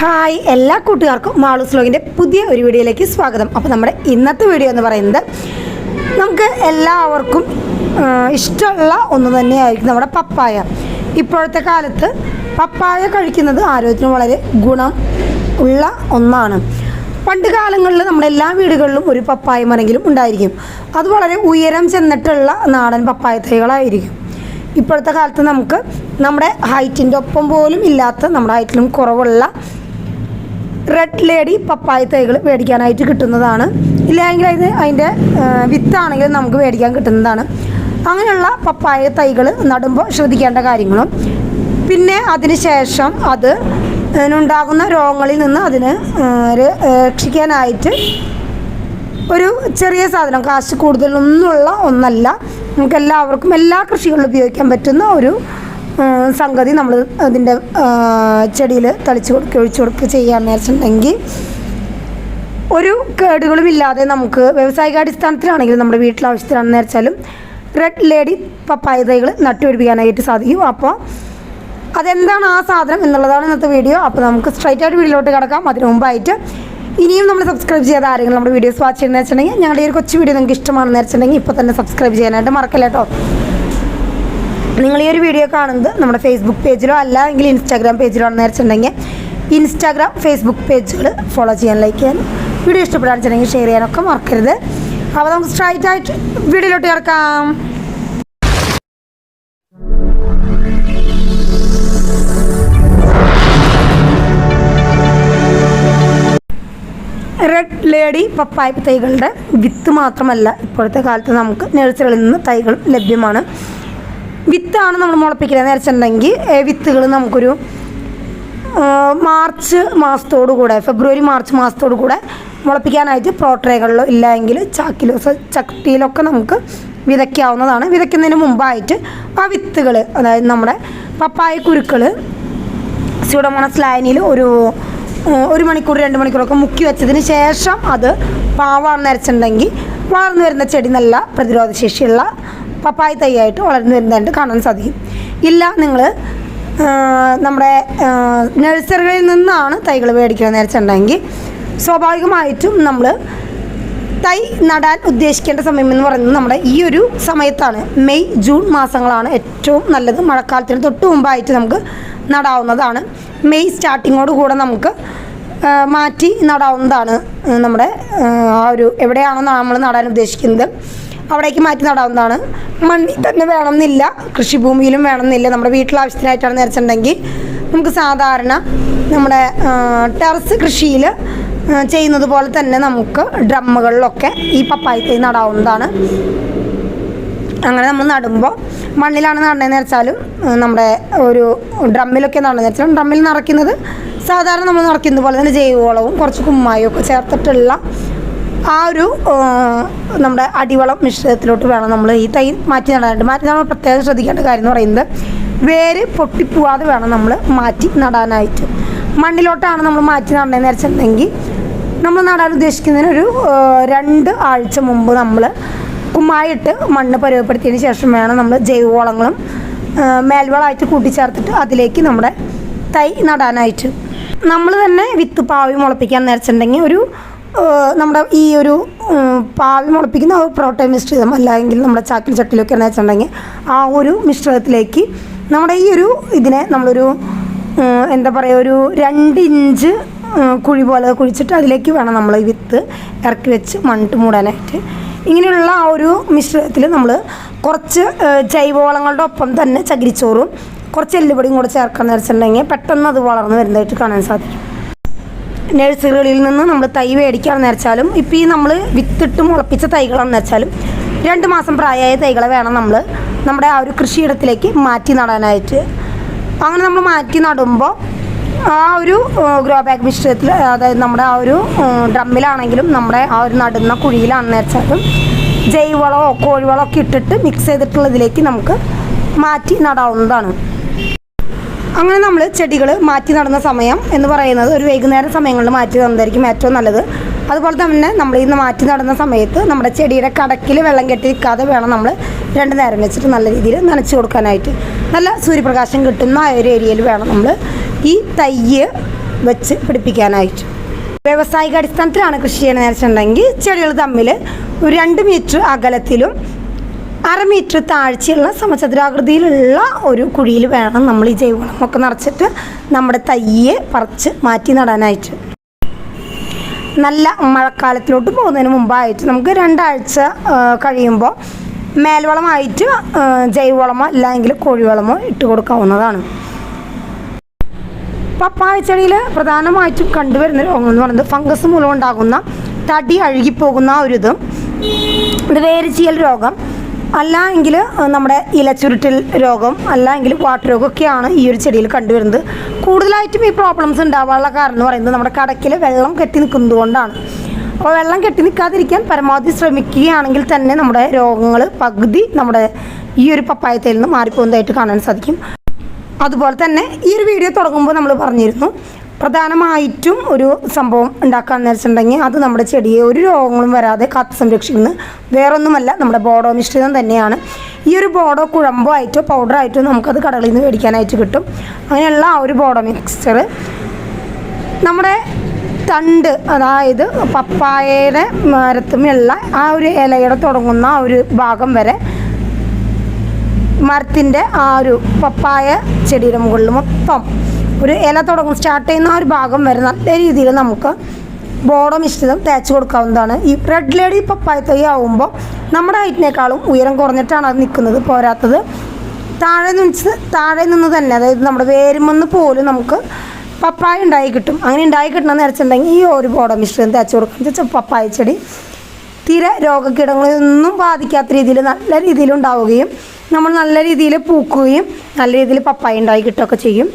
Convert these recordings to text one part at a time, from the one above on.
Hi എല്ലാ കൂട്ടുകാർക്കും മാളൂസ് വ്ലോഗിന്റെ പുതിയ ഒരു വീഡിയോയിലേക്ക് സ്വാഗതം. അപ്പോൾ നമ്മുടെ ഇന്നത്തെ വീഡിയോ എന്ന് പറയുന്നത് നമുക്ക് എല്ലാവർക്കും ഇഷ്ടമുള്ള ഒന്ന് തന്നെയായിരിക്കും നമ്മുടെ പപ്പായ. ഇപ്പോഴത്തെ കാലത്ത് പപ്പായ കഴിക്കുന്നത് ആരോഗ്യത്തിന് വളരെ ഗുണം ഉള്ള ഒന്നാണ്. പണ്ട് കാലങ്ങളിൽ നമ്മുടെ എല്ലാ വീടുകളിലും ഒരു പപ്പായ മരെങ്കിലും ഉണ്ടായിരിക്കും. അത് വളരെ ഉയരം ചെന്നിട്ടുള്ള നാടൻ പപ്പായ തൈകളായിരിക്കും. ഇപ്പോഴത്തെ കാലത്ത് നമുക്ക് നമ്മുടെ ഹൈറ്റിന്റെ ഒപ്പം പോലും ഇല്ലാത്ത നമ്മുടെ ഹൈറ്റിലും കുറവുള്ള റെഡ് ലേഡി പപ്പായ തൈകൾ മേടിക്കാനായിട്ട് കിട്ടുന്നതാണ്. ഇല്ലെങ്കിൽ അത് അതിന്റെ വിത്താണെങ്കിലും നമുക്ക് മേടിക്കാൻ കിട്ടുന്നതാണ്. അങ്ങനെയുള്ള പപ്പായ തൈകൾ നടുമ്പോൾ ശ്രദ്ധിക്കേണ്ട കാര്യങ്ങളും. പിന്നെ അതിന് ശേഷം അത് ഉണ്ടാകുന്ന രോഗങ്ങളിൽ നിന്ന് അതിന് രക്ഷിക്കാനായിട്ട് ഒരു ചെറിയ സാധനം കാശ് കൂടുതലൊന്നുമുള്ള ഒന്നല്ല. നമുക്ക് എല്ലാവർക്കും എല്ലാ കൃഷികളിലും ഉപയോഗിക്കാൻ പറ്റുന്ന ഒരു സംഗതി നമ്മൾ അതിന്റെ ചെടിയിൽ തളിച്ച് കൊടുക്കുക ഒഴിച്ചു കൊടുക്കുക ചെയ്യാമെന്ന് വെച്ചിട്ടുണ്ടെങ്കിൽ ഒരു കേടുകളും ഇല്ലാതെ നമുക്ക് വ്യാവസായികാടിസ്ഥാനത്തിലാണെങ്കിലും നമ്മുടെ വീട്ടിലാവശ്യത്തിലാണെന്ന് വെച്ചാലും റെഡ് ലേഡി പപ്പായ തൈകൾ നട്ടുപിടിപ്പിക്കാനായിട്ട് സാധിക്കും. അപ്പോൾ അതെന്താണ് ആ സാധനം എന്നുള്ളതാണ് ഇന്നത്തെ വീഡിയോ അപ്പോൾ നമുക്ക് സ്ട്രൈറ്റ് ആയിട്ട് വീഡിയോയിലോട്ട് കിടക്കാം. അതിന് മുമ്പായിട്ട് ഇനിയും നമ്മൾ സബ്സ്ക്രൈബ് ചെയ്യാതെ ആരെങ്കിലും നമ്മുടെ വീഡിയോസ് വാച്ച് ചെയ്യുന്ന വെച്ചിട്ടുണ്ടെങ്കിൽ ഞങ്ങളുടെ ഈ ഒരു കൊച്ചു വീഡിയോ നിങ്ങൾക്ക് ഇഷ്ടമാണെന്ന് വെച്ചിട്ടുണ്ടെങ്കിൽ ഇപ്പോൾ തന്നെ സബ്സ്ക്രൈബ് ചെയ്യാനായിട്ട് മറക്കല്ല കേട്ടോ നിങ്ങൾ ഈ ഒരു വീഡിയോ കാണുന്നത് നമ്മുടെ ഫേസ്ബുക്ക് പേജിലോ അല്ല എങ്കിൽ ഇൻസ്റ്റാഗ്രാം പേജിലോ ആണെന്ന് വെച്ചിട്ടുണ്ടെങ്കിൽ ഇൻസ്റ്റാഗ്രാം ഫേസ്ബുക്ക് പേജുകൾ ഫോളോ ചെയ്യാൻ ലൈക്ക് ചെയ്യാൻ വീഡിയോ ഇഷ്ടപ്പെടാൻ വെച്ചിട്ടുണ്ടെങ്കിൽ ഷെയർ ചെയ്യാനൊക്കെ മറക്കരുത്. അപ്പോൾ നമുക്ക് സ്ട്രൈറ്റ് ആയിട്ട് വീഡിയോയിലോട്ട് ഇറക്കാം റെഡ് ലേഡി പപ്പായ തൈകളുടെ വിത്ത് മാത്രമല്ല ഇപ്പോഴത്തെ കാലത്ത് നമുക്ക് നഴ്സറികളിൽ നിന്ന് തൈകൾ ലഭ്യമാണ്. വിത്താണ് നമ്മൾ മുളപ്പിക്കുന്നത്. വെച്ചിട്ടുണ്ടെങ്കിൽ വിത്തുകൾ നമുക്കൊരു മാർച്ച് മാസത്തോടു കൂടെ ഫെബ്രുവരി മാർച്ച് മാസത്തോടു കൂടെ മുളപ്പിക്കാനായിട്ട് പ്രോട്രേകളിലോ ഇല്ല എങ്കിൽ ചാക്കിലോ ചട്ടിയിലൊക്കെ നമുക്ക് വിതയ്ക്കാവുന്നതാണ്. വിതയ്ക്കുന്നതിന് മുമ്പായിട്ട് ആ വിത്തുകൾ അതായത് നമ്മുടെ പപ്പായ കുരുക്കൾ സ്യൂഡോമോണസ് ലായനിയിൽ ഒരു ഒരു മണിക്കൂർ രണ്ട് മണിക്കൂറൊക്കെ മുക്കി വെച്ചതിന് ശേഷം അത് പാവാണെന്ന് അരച്ചിട്ടുണ്ടെങ്കിൽ വളർന്നു വരുന്ന ചെടി നല്ല പ്രതിരോധ ശേഷിയുള്ള പപ്പായ തൈയായിട്ട് വളർന്നു വരുന്നതായിട്ട് കാണാൻ സാധിക്കും. ഇല്ല നിങ്ങൾ നമ്മുടെ നഴ്സറികളിൽ നിന്നാണ് തൈകൾ മേടിക്കുന്നത് നേരിച്ചിട്ടുണ്ടെങ്കിൽ സ്വാഭാവികമായിട്ടും നമ്മൾ തൈ നടാൻ ഉദ്ദേശിക്കേണ്ട സമയം എന്ന് പറയുന്നത് നമ്മുടെ ഈ ഒരു സമയത്താണ്. മെയ് ജൂൺ മാസങ്ങളാണ് ഏറ്റവും നല്ലത്. മഴക്കാലത്തിന് തൊട്ട് മുമ്പായിട്ട് നമുക്ക് നടാവുന്നതാണ്. മെയ് സ്റ്റാർട്ടിങ്ങോട് കൂടെ നമുക്ക് മാറ്റി നടാവുന്നതാണ് നമ്മുടെ ആ ഒരു എവിടെയാണോ നമ്മൾ നടാൻ ഉദ്ദേശിക്കുന്നത്. അവിടേക്ക് മാറ്റി നടാവുന്നതാണ്. മണ്ണിൽ തന്നെ വേണമെന്നില്ല കൃഷിഭൂമിയിലും വേണമെന്നില്ല. നമ്മുടെ വീട്ടിലാവശ്യത്തിനായിട്ടാണ് നേരിച്ചിട്ടുണ്ടെങ്കിൽ നമുക്ക് സാധാരണ നമ്മുടെ ടെറസ് കൃഷിയിൽ ചെയ്യുന്നത് പോലെ തന്നെ നമുക്ക് ഡ്രമ്മുകളിലൊക്കെ ഈ പപ്പായ തൈ നടാവുന്നതാണ്. അങ്ങനെ നമ്മൾ നടുമ്പോൾ മണ്ണിലാണ് നടന്നതെന്ന് വെച്ചാലും നമ്മുടെ ഒരു ഡ്രമ്മിലൊക്കെ നടന്നതെന്ന് വെച്ചാൽ ഡ്രമ്മിൽ നിറയ്ക്കുന്നത് സാധാരണ നമ്മൾ നിറയ്ക്കുന്നത് പോലെ തന്നെ ജൈവവളവും കുറച്ച് കുമ്മായും ഒക്കെ ചേർത്തിട്ടുള്ള ആ ഒരു നമ്മുടെ അടിവളം മിശ്രിതത്തിലോട്ട് വേണം നമ്മൾ ഈ തൈ മാറ്റി നടാനായിട്ട്. മാറ്റി നമ്മൾ പ്രത്യേകം ശ്രദ്ധിക്കേണ്ട കാര്യം എന്ന് പറയുന്നത് വേര് പൊട്ടിപ്പോവാതെ വേണം നമ്മൾ മാറ്റി നടാനായിട്ട്. മണ്ണിലോട്ടാണ് നമ്മൾ മാറ്റി നടണേന്ന് വെച്ചിട്ടുണ്ടെങ്കിൽ നമ്മൾ നടാൻ ഉദ്ദേശിക്കുന്നതിന് ഒരു രണ്ട് ആഴ്ച മുമ്പ് നമ്മൾ കുമ്മായിട്ട് മണ്ണ് പരുവപ്പെടുത്തിയതിന് ശേഷം വേണം നമ്മൾ ജൈവവളങ്ങളും മേൽവളമായിട്ട് കൂട്ടിച്ചേർത്തിട്ട് അതിലേക്ക് നമ്മുടെ തൈ നടാനായിട്ട്. നമ്മൾ തന്നെ വിത്ത് പാവി മുളപ്പിക്കാൻ നേരിച്ചിട്ടുണ്ടെങ്കിൽ ഒരു നമ്മുടെ ഈ ഒരു പാവി മുളപ്പിക്കുന്ന ആ ഒരു പ്രോട്ടീൻ മിശ്രിതം അല്ലെങ്കിൽ നമ്മുടെ ചാക്കിൽ ചട്ടിലൊക്കെ എന്ന് വെച്ചിട്ടുണ്ടെങ്കിൽ ആ ഒരു മിശ്രിതത്തിലേക്ക് നമ്മുടെ ഈ ഒരു ഇതിനെ നമ്മളൊരു എന്താ പറയുക ഒരു രണ്ട് ഇഞ്ച് കുഴി പോലെ കുഴിച്ചിട്ട് അതിലേക്ക് വേണം നമ്മൾ ഈ വിത്ത് ഇറക്കി വെച്ച് മണ്ണിട്ട് മൂടാനായിട്ട്. ഇങ്ങനെയുള്ള ആ ഒരു മിശ്രിതത്തിൽ നമ്മൾ കുറച്ച് ജൈവവളങ്ങളുടെ ഒപ്പം തന്നെ ചകിരിച്ചോറും കുറച്ച് എല്ലുപൊടിയും കൂടെ ചേർക്കാമെന്ന് വെച്ചിട്ടുണ്ടെങ്കിൽ പെട്ടെന്ന് അത് വളർന്നു വരുന്നതായിട്ട് കാണാൻ സാധിക്കും. നഴ്സറികളിൽ നിന്ന് നമ്മൾ തൈ മേടിക്കുകയാണെന്ന് വെച്ചാലും ഇപ്പോൾ ഈ നമ്മൾ വിത്തിട്ട് മുളപ്പിച്ച തൈകളാണെന്ന് വെച്ചാലും രണ്ട് മാസം പ്രായമായ തൈകളെ വേണം നമ്മൾ നമ്മുടെ ആ ഒരു കൃഷിയിടത്തിലേക്ക് മാറ്റി നടാനായിട്ട്. അങ്ങനെ നമ്മൾ മാറ്റി നടുമ്പോൾ ആ ഒരു ഗ്രോ ബാഗ് മിശ്രിതത്തിൽ അതായത് നമ്മുടെ ആ ഒരു ഡ്രമ്മിലാണെങ്കിലും നമ്മുടെ ആ ഒരു നടുന്ന കുഴിയിലാണെന്ന് വെച്ചാലും ജൈവളോ കോഴിവളമോ ഒക്കെ ഇട്ടിട്ട് മിക്സ് ചെയ്തിട്ടുള്ളതിലേക്ക് നമുക്ക് മാറ്റി നടാവുന്നതാണ്. അങ്ങനെ നമ്മൾ ചെടികൾ മാറ്റി നടുന്ന സമയം എന്ന് പറയുന്നത് ഒരു വൈകുന്നേരം സമയങ്ങളിൽ മാറ്റി നടുന്നതായിരിക്കും ഏറ്റവും നല്ലത്. അതുപോലെ തന്നെ നമ്മൾ ഇന്ന് മാറ്റി നടുന്ന സമയത്ത് നമ്മുടെ ചെടിയുടെ കടക്കിൽ വെള്ളം കെട്ടി കഥ വേണം നമ്മൾ രണ്ട് നേരം വെച്ചിട്ട് നല്ല രീതിയിൽ നനച്ചു കൊടുക്കാനായിട്ട്. നല്ല സൂര്യപ്രകാശം കിട്ടുന്ന ആ ഒരു ഏരിയയിൽ വേണം നമ്മൾ ഈ തയ്യ് വെച്ച് പിടിപ്പിക്കാനായിട്ട്. വ്യാവസായിക അടിസ്ഥാനത്തിലാണ് കൃഷി ചെയ്യുന്നത് വെച്ചിട്ടുണ്ടെങ്കിൽ ചെടികൾ തമ്മിൽ ഒരു രണ്ട് മീറ്റർ അകലത്തിലും അര മീറ്റർ താഴ്ചയുള്ള സമചതുരാകൃതിയിലുള്ള ഒരു കുഴിയിൽ വേണം നമ്മൾ ഈ ജൈവവളമൊക്കെ നിറച്ചിട്ട് നമ്മുടെ തയ്യെ പറിച്ച് മാറ്റി നടാനായിട്ട്. നല്ല മഴക്കാലത്തിലോട്ട് പോകുന്നതിന് മുമ്പായിട്ട് നമുക്ക് രണ്ടാഴ്ച കഴിയുമ്പോൾ മേൽവളമായിട്ട് ജൈവവളമോ അല്ലെങ്കിൽ കോഴിവളമോ ഇട്ട് കൊടുക്കാവുന്നതാണ്. പപ്പായ പ്രധാനമായിട്ടും കണ്ടുവരുന്ന രോഗം എന്ന് പറയുന്നത് ഫംഗസ് മൂലം ഉണ്ടാകുന്ന തടി അഴുകിപ്പോകുന്ന ഒരു ഇത് വേരിച്ചിയൽ രോഗം അല്ല എങ്കിൽ നമ്മുടെ ഇലച്ചുരുട്ടിൽ രോഗം അല്ല എങ്കിൽ വാട്ടർ രോഗമൊക്കെയാണ് ഈ ഒരു ചെടിയിൽ കണ്ടുവരുന്നത്. കൂടുതലായിട്ടും ഈ പ്രോബ്ലംസ് ഉണ്ടാവാനുള്ള കാരണം എന്ന് പറയുന്നത് നമ്മുടെ കടക്കിൽ വെള്ളം കെട്ടി നിൽക്കുന്നത് കൊണ്ടാണ്. അപ്പോൾ വെള്ളം കെട്ടി നിൽക്കാതിരിക്കാൻ പരമാവധി ശ്രമിക്കുകയാണെങ്കിൽ തന്നെ നമ്മുടെ രോഗങ്ങൾ പകുതി നമ്മുടെ ഈ ഒരു പപ്പായത്തിൽ നിന്ന് മാറിപ്പോകുന്നതായിട്ട് കാണാൻ സാധിക്കും. അതുപോലെ തന്നെ ഈ ഒരു വീഡിയോ തുടങ്ങുമ്പോൾ നമ്മൾ പറഞ്ഞിരുന്നു പ്രധാനമായിട്ടും ഒരു സംഭവം ഉണ്ടാക്കാന്ന് വെച്ചിട്ടുണ്ടെങ്കിൽ അത് നമ്മുടെ ചെടിയെ ഒരു രോഗങ്ങളും വരാതെ കാത്തു സംരക്ഷിക്കുന്നത് വേറൊന്നുമല്ല നമ്മുടെ ബോഡോ മിശ്രിതം തന്നെയാണ്. ഈ ഒരു ബോഡോ കുഴമ്പോ ആയിട്ടോ പൗഡർ ആയിട്ടോ നമുക്കത് കടകളിൽ നിന്ന് മേടിക്കാനായിട്ട് കിട്ടും. അങ്ങനെയുള്ള ആ ഒരു ബോഡോ മിക്സ്ചർ നമ്മുടെ തണ്ട് അതായത് പപ്പായയുടെ മരത്തുമുള്ള ആ ഒരു ഇലയുടെ തുടങ്ങുന്ന ആ ഒരു ഭാഗം വരെ മരത്തിന്റെ ആ ഒരു പപ്പായ ചെടിയുടെ മുകളിൽ മൊത്തം ഒരു ഇല തുടങ്ങും. സ്റ്റാർട്ട് ചെയ്യുന്ന ആ ഒരു ഭാഗം വരെ നല്ല രീതിയിൽ നമുക്ക് ബോഡോ മിശ്രിതം തേച്ച് കൊടുക്കാവുന്നതാണ്. ഈ റെഡ് ലേഡി പപ്പായ തൈ ആവുമ്പോൾ നമ്മുടെ ഹൈറ്റിനേക്കാളും ഉയരം കുറഞ്ഞിട്ടാണ് അത് നിൽക്കുന്നത് പോരാത്തത്. താഴെ നിന്ന് താഴെ നിന്ന് തന്നെ അതായത് നമ്മുടെ വേരുമെന്ന് പോലും നമുക്ക് പപ്പായ ഉണ്ടായി കിട്ടും. അങ്ങനെ ഉണ്ടായി കിട്ടണമെന്ന് വെച്ചിട്ടുണ്ടെങ്കിൽ ഈ ഒരു ബോഡോ മിശ്രിതം തേച്ച് കൊടുക്കുക പപ്പായ ചെടി തീരെ രോഗകീടങ്ങളൊന്നും ബാധിക്കാത്ത രീതിയിൽ നല്ല രീതിയിൽ ഉണ്ടാവുകയും നമ്മൾ നല്ല രീതിയിൽ പൂക്കുകയും നല്ല രീതിയിൽ പപ്പായ ഉണ്ടായി കിട്ടുകയൊക്കെ ചെയ്യും.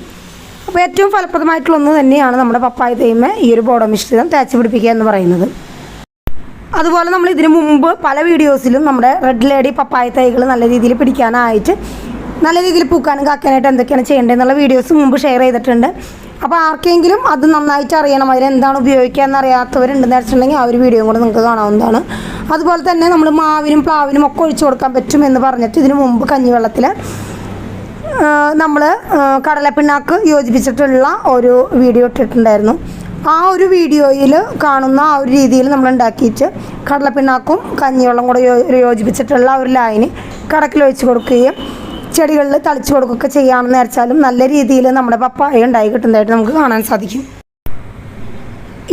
അപ്പോൾ ഏറ്റവും ഫലപ്രദമായിട്ടുള്ള ഒന്ന് തന്നെയാണ് നമ്മുടെ പപ്പായ തേയ്മ ഈ ഒരു ബോഡോ മിശ്രിതം തേച്ച് പിടിപ്പിക്കുക എന്ന് പറയുന്നത്. അതുപോലെ നമ്മൾ ഇതിനു മുമ്പ് പല വീഡിയോസിലും നമ്മുടെ റെഡ് ലേഡി പപ്പായ തൈകൾ നല്ല രീതിയിൽ പിടിക്കാനായിട്ട് നല്ല രീതിയിൽ പൂക്കാനും കാക്കാനായിട്ട് എന്തൊക്കെയാണ് ചെയ്യേണ്ടതെന്നുള്ള വീഡിയോസ് മുമ്പ് ഷെയർ ചെയ്തിട്ടുണ്ട്. അപ്പോൾ ആർക്കെങ്കിലും അത് നന്നായിട്ട് അറിയണം അതിലെന്താണ് ഉപയോഗിക്കുക എന്നറിയാത്തവരുണ്ടെന്ന് വെച്ചിട്ടുണ്ടെങ്കിൽ ആ ഒരു വീഡിയോ കൂടെ നിങ്ങൾക്ക് കാണാവുന്നതാണ്. അതുപോലെ തന്നെ നമ്മൾ മാവിനും പ്ലാവിനും ഒക്കെ ഒഴിച്ചു കൊടുക്കാൻ പറ്റും എന്ന് പറഞ്ഞിട്ട് ഇതിനു മുമ്പ് കഞ്ഞിവെള്ളത്തിൽ നമ്മൾ കടലപ്പിണ്ണാക്ക് യോജിപ്പിച്ചിട്ടുള്ള ഒരു വീഡിയോ ഇട്ടിട്ടുണ്ടായിരുന്നു. ആ ഒരു വീഡിയോയിൽ കാണുന്ന ആ ഒരു രീതിയിൽ നമ്മൾ ഉണ്ടാക്കിയിട്ട് കടലപ്പിണ്ണാക്കും കഞ്ഞിവെള്ളം കൂടെ യോജിപ്പിച്ചിട്ടുള്ള ഒരു ലൈന് കടക്കിൽ ഒഴിച്ച് കൊടുക്കുകയും ചെടികളിൽ തളിച്ചു കൊടുക്കുകയൊക്കെ ചെയ്യാമെന്ന് വെച്ചാലും നല്ല രീതിയിൽ നമ്മുടെ പപ്പായ ഉണ്ടായി കിട്ടുന്നതായിട്ട് നമുക്ക് കാണാൻ സാധിക്കും.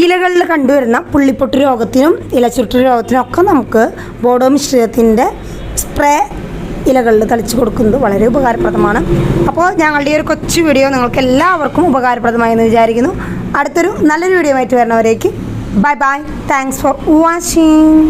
ഇലകളിൽ കണ്ടുവരുന്ന പുള്ളിപ്പൊട്ട് രോഗത്തിനും ഇലച്ചുരുട്ട് രോഗത്തിനും ഒക്കെ നമുക്ക് ബോഡോ മിശ്രിതത്തിന്റെ സ്പ്രേ ഇലകളിൽ തളിച്ച് കൊടുക്കുന്നത് വളരെ ഉപകാരപ്രദമാണ്. അപ്പോൾ ഞങ്ങളുടെ ഒരു കൊച്ചു വീഡിയോ നിങ്ങൾക്ക് എല്ലാവർക്കും ഉപകാരപ്രദമായി എന്ന് വിചാരിക്കുന്നു. അടുത്തൊരു നല്ലൊരു വീഡിയോ ആയിട്ട് വരുന്നവരേക്ക് bye bye thanks for watching